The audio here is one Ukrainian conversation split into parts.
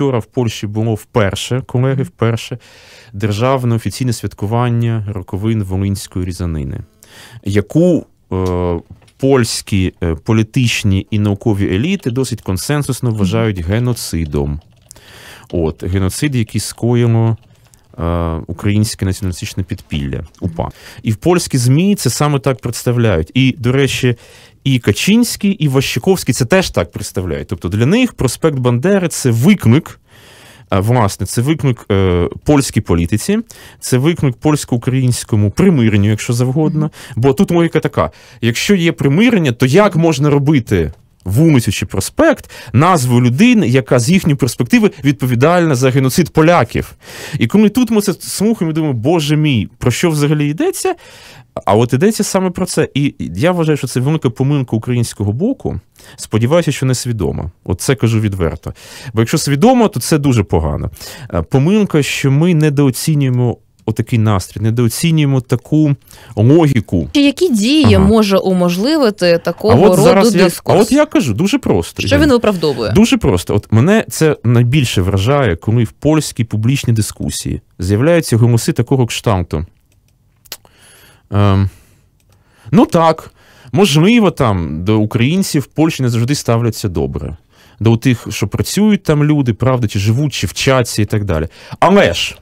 вчора в Польщі було вперше, колеги, вперше державне офіційне святкування роковин Волинської різанини, яку е, польські е, політичні і наукові еліти досить консенсусно вважають геноцидом. От, Геноцид, який скоїло е, українське націоналістичне підпілля УПА. І в польські ЗМІ це саме так представляють. І, до речі, і Качинський, і Ващиковський це теж так представляють. Тобто для них проспект Бандери це виклик. Власне, це виклик е, польській політиці, це виклик польсько-українському примиренню, якщо завгодно. Бо тут логіка така: якщо є примирення, то як можна робити вулицю проспект назву людини, яка з їхньої перспективи відповідальна за геноцид поляків? І коли тут ми це слухаємо, думаємо, боже мій, про що взагалі йдеться? А от йдеться саме про це. І я вважаю, що це велика помилка українського боку. Сподіваюся, що не свідомо. От це кажу відверто. Бо якщо свідомо, то це дуже погано. Е, Помилка, що ми недооцінюємо отакий настрій, недооцінюємо таку логіку. Чи які дії Ага. може уможливити А такого от роду зараз я, а от я кажу, дуже просто. Що Ірина. він виправдовує? Дуже просто. От мене це найбільше вражає, коли в польській публічній дискусії з'являються голоси такого кшталту. Ем, ну так, можливо, там до українців в Польщі не завжди ставляться добре. До тих, що працюють там люди, правда, чи живуть, чи вчаться і так далі. Але ж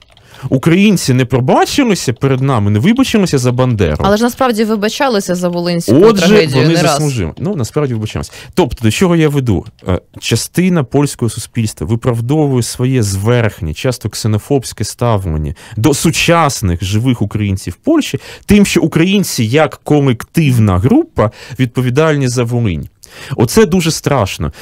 українці не пробачилися перед нами, не вибачилися за Бандеру. Але ж насправді вибачалися за волинську Отже, трагедію вони не раз. заслужили. Ну насправді вибачаємось. Тобто, до чого я веду? Е, Частина польського суспільства виправдовує своє зверхнє, часто ксенофобське ставлення до сучасних живих українців Польщі, тим, що українці як колективна група відповідальні за Волинь. Оце дуже страшно.